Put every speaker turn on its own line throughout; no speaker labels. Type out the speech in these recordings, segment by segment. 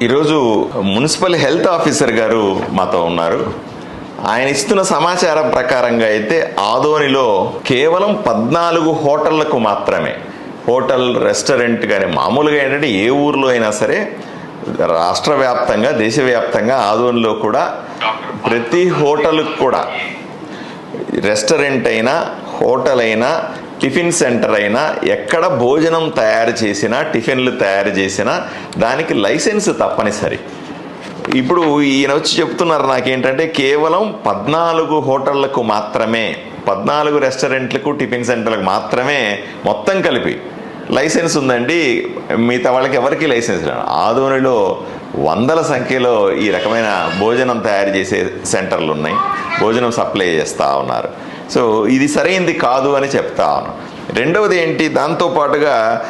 ఈరోజు municipal health officer గారు మాతో ఉన్నారు. ఆయన ఇస్తున్న సమాచారం ప్రకారంగా అయితే ఆదోనిలో కేవలం పద్నాలుగు హోటళ్ళకు మాత్రమే హోటల్ రెస్టారెంట్ కానీ మామూలుగా ఏంటంటే ఏ ఊర్లో అయినా సరే రాష్ట్ర వ్యాప్తంగా దేశవ్యాప్తంగా ఆదోనిలో కూడా ప్రతి హోటల్కి కూడా రెస్టారెంట్ అయినా హోటల్ అయినా టిఫిన్ సెంటర్ అయినా ఎక్కడ భోజనం తయారు చేసినా టిఫిన్లు తయారు చేసినా దానికి లైసెన్స్ తప్పనిసరి. ఇప్పుడు ఈయన వచ్చి చెప్తున్నారు నాకేంటంటే కేవలం పద్నాలుగు హోటళ్ళకు మాత్రమే పద్నాలుగు రెస్టారెంట్లకు టిఫిన్ సెంటర్లకు మాత్రమే మొత్తం కలిపి లైసెన్స్ ఉందండి. మిగతా వాళ్ళకి ఎవరికి లైసెన్స్ లేదు. ఆదోనిలో వందల సంఖ్యలో ఈ రకమైన భోజనం తయారు చేసే సెంటర్లు ఉన్నాయి. భోజనం సప్లై చేస్తూ ఉన్నారు. సో ఇది సరైంది కాదు అని చెప్తా రెండవది ఏంటి? దాంతోపాటుగా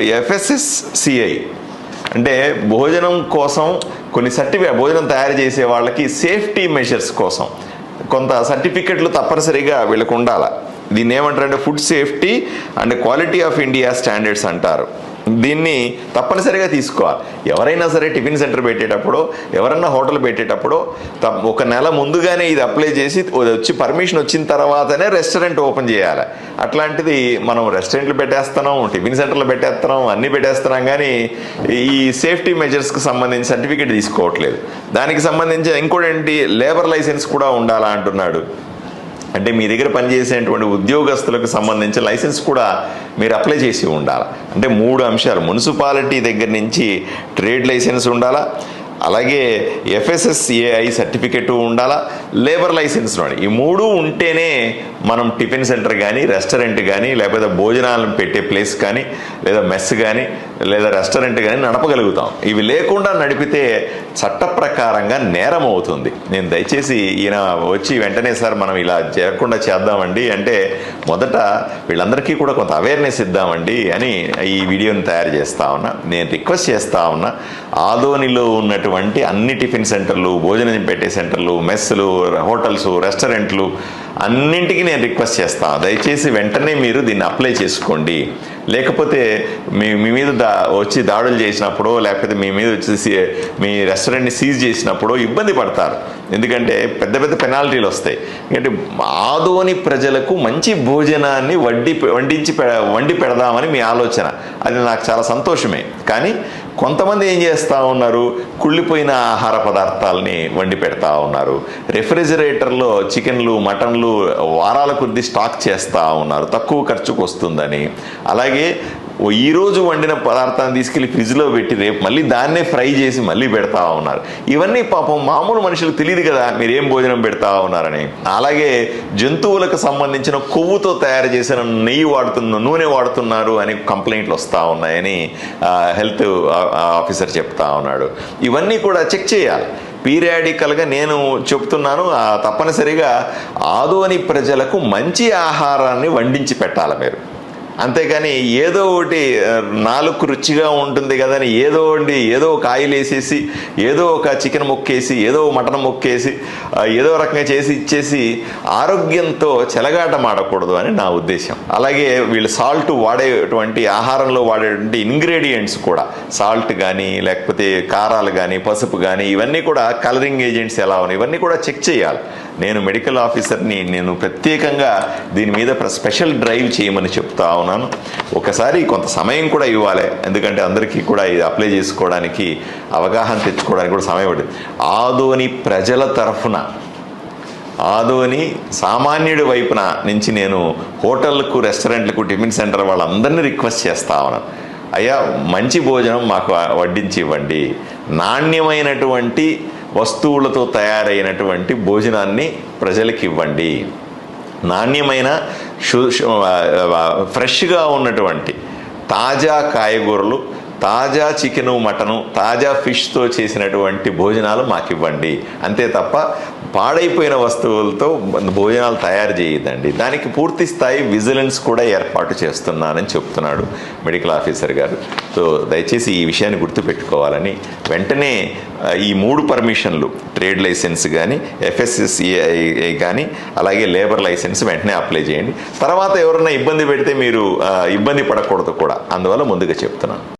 ఎఫ్ఎస్ఎస్సిఐ అంటే భోజనం కోసం కొన్ని సర్టిఫికేట్ భోజనం తయారు చేసే వాళ్ళకి సేఫ్టీ మెషర్స్ కోసం. కొంత సర్టిఫికెట్లు తప్పనిసరిగా వీళ్ళకు ఉండాలి. దీన్ని ఏమంటారంటే food safety and quality of India standards అంటారు. దీన్ని తప్పనిసరిగా తీసుకోవాలి. ఎవరైనా సరే టిఫిన్ సెంటర్ పెట్టేటప్పుడు ఎవరైనా హోటల్ పెట్టేటప్పుడు తప్- ఒక నెల ముందుగానే ఇది అప్లై చేసి వచ్చి పర్మిషన్ వచ్చిన తర్వాతనే రెస్టారెంట్ ఓపెన్ చేయాలి. అట్లాంటిది మనం రెస్టారెంట్లు పెట్టేస్తున్నాం టిఫిన్ సెంటర్లు పెట్టేస్తున్నాం అన్నీ పెట్టేస్తున్నాం కానీ ఈ సేఫ్టీ మెజర్స్కి సంబంధించి సర్టిఫికేట్ తీసుకోవట్లేదు. దానికి సంబంధించి ఇంకోటి ఏంటి లేబర్ లైసెన్స్ కూడా ఉండాలా అంటున్నాడు. అంటే మీ దగ్గర పనిచేసేటువంటి ఉద్యోగస్తులకు సంబంధించి లైసెన్స్ కూడా మీరు అప్లై చేసి ఉండాలి? అంటే మూడు అంశాలు. మున్సిపాలిటీ దగ్గర నుంచి ట్రేడ్ లైసెన్స్ ఉండాలా? అలాగే ఎఫ్ఎస్ఎస్ఏఐ సర్టిఫికెట్ ఉండాలా? లేబర్ లైసెన్స్ ఉండాలి. ఈ మూడు ఉంటేనే మనం టిఫిన్ సెంటర్ కానీ రెస్టారెంట్ కానీ లేకపోతే భోజనాలను పెట్టే ప్లేస్ కానీ లేదా మెస్ కానీ లేదా రెస్టారెంట్ కానీ నడపగలుగుతాం. ఇవి లేకుండా నడిపితే చట్ట ప్రకారంగా నేరం అవుతుంది. నేను దయచేసి ఈయన వచ్చి వెంటనే సార్ మనం ఇలా చేయకుండా చేద్దామండి అంటే మొదట వీళ్ళందరికీ కూడా కొంత అవేర్నెస్ ఇద్దామండి అని ఈ వీడియోని తయారు చేస్తా ఉన్నా. నేను రిక్వెస్ట్ చేస్తా ఉన్నా. ఆదోనిలో ఉన్నటువంటి అన్ని టిఫిన్ సెంటర్లు భోజనం పెట్టే సెంటర్లు మెస్సులు హోటల్స్ రెస్టారెంట్లు అన్నింటికి నేను రిక్వెస్ట్ చేస్తాను దయచేసి వెంటనే మీరు దీన్ని అప్లై చేసుకోండి. లేకపోతే మీ మీ మీద దా వచ్చి దాడులు చేసినప్పుడు లేకపోతే మీ మీద వచ్చేసి మీ రెస్టారెంట్ని సీజ్ చేసినప్పుడు ఇబ్బంది పడతారు. ఎందుకంటే పెద్ద పెద్ద పెనాల్టీలు వస్తాయి. ఎందుకంటే ఆదోని ప్రజలకు మంచి భోజనాన్ని వడ్డీ వండించి పె- వండి పెడదామని మీ ఆలోచన. అది నాకు చాలా సంతోషమే. కానీ కొంతమంది ఏం చేస్తూ ఉన్నారు? కుళ్ళిపోయిన ఆహార పదార్థాలని వండి పెడతా ఉన్నారు. రెఫ్రిజిరేటర్లో చికెన్లు మటన్లు వారాల కొద్ది స్టాక్ చేస్తూ ఉన్నారు. తక్కువ ఖర్చుకు వస్తుందని అలాగే ఓ ఈరోజు వండిన పదార్థాన్ని తీసుకెళ్ళి ఫ్రిడ్జ్లో పెట్టి రేపు మళ్ళీ దాన్నే ఫ్రై చేసి మళ్ళీ పెడతా ఉన్నారు. ఇవన్నీ పాపం మామూలు మనుషులకు తెలియదు కదా మీరు ఏం భోజనం పెడతా ఉన్నారని. అలాగే జంతువులకు సంబంధించిన కొవ్వుతో తయారు చేసిన నెయ్యి వాడుతున్న నూనె వాడుతున్నారు అనే కంప్లైంట్లు వస్తూ ఉన్నాయని హెల్త్ ఆఫీసర్ చెప్తా ఉన్నాడు. ఇవన్నీ కూడా చెక్ చేయాలి. పీరియాడికల్గా నేను చెప్తున్నాను తప్పనిసరిగా ఆదోని ప్రజలకు మంచి ఆహారాన్ని వండించి పెట్టాలి మీరు. అంతేకాని ఏదో ఒకటి నాలుగు రుచిగా ఉంటుంది కదని ఏదో ఒకటి ఏదో ఒక ఆయిల్ వేసేసి ఏదో ఒక చికెన్ ముక్కేసి ఏదో మటన్ ముక్కేసి ఏదో రకంగా చేసి ఇచ్చేసి ఆరోగ్యంతో చెలగాట మాడకూడదు అని నా ఉద్దేశం. అలాగే వీళ్ళు సాల్ట్ వాడేటువంటి ఆహారంలో వాడేటువంటి ఇంగ్రీడియంట్స్ కూడా సాల్ట్ కానీ లేకపోతే కారాలు కానీ పసుపు కానీ ఇవన్నీ కూడా కలరింగ్ ఏజెంట్స్ ఎలా ఉన్నాయి ఇవన్నీ కూడా చెక్ చేయాలి. నేను మెడికల్ ఆఫీసర్ని నేను ప్రత్యేకంగా దీని మీద ప్ర- స్పెషల్ డ్రైవ్ చేయమని చెప్తా ఉన్నాను. ఒకసారి కొంత సమయం కూడా ఇవ్వాలి. ఎందుకంటే అందరికీ కూడా ఇది అప్లై చేసుకోవడానికి అవగాహన తెచ్చుకోవడానికి కూడా సమయం పడుతుంది. ఆదోని ప్రజల తరఫున ఆదోని సామాన్యుడి వైపున నుంచి నేను హోటళ్ళకు రెస్టారెంట్లకు టిఫిన్ సెంటర్ వాళ్ళందరినీ రిక్వెస్ట్ చేస్తా ఉన్నాను. అయ్యా మంచి భోజనం మాకు వడ్డించి ఇవ్వండి. నాణ్యమైనటువంటి వస్తువులతో తయారైనటువంటి భోజనాన్ని ప్రజలకు ఇవ్వండి నాణ్యమైన ఫ్రెష్గా ఉన్నటువంటి తాజా కాయగూరలు తాజా చికెను మటను తాజా ఫిష్తో చేసినటువంటి భోజనాలు మాకు ఇవ్వండి అంతే తప్ప పాడైపోయిన వస్తువులతో భోజనాలు తయారు చేయదండి దానికి పూర్తి స్థాయి విజిలెన్స్ కూడా ఏర్పాటు చేస్తున్నానని చెప్తున్నాడు మెడికల్ ఆఫీసర్ గారు. సో దయచేసి ఈ విషయాన్ని గుర్తుపెట్టుకోవాలని వెంటనే ఈ మూడు పర్మిషన్లు ట్రేడ్ లైసెన్స్ కానీ ఎఫ్ఎస్ఎస్ఏఐ కానీ అలాగే లేబర్ లైసెన్స్ వెంటనే అప్లై చేయండి. తర్వాత ఎవరైనా ఇబ్బంది పెడితే మీరు ఇబ్బంది పడకూడదు కూడా. అందువల్ల ముందుగా చెప్తున్నాను.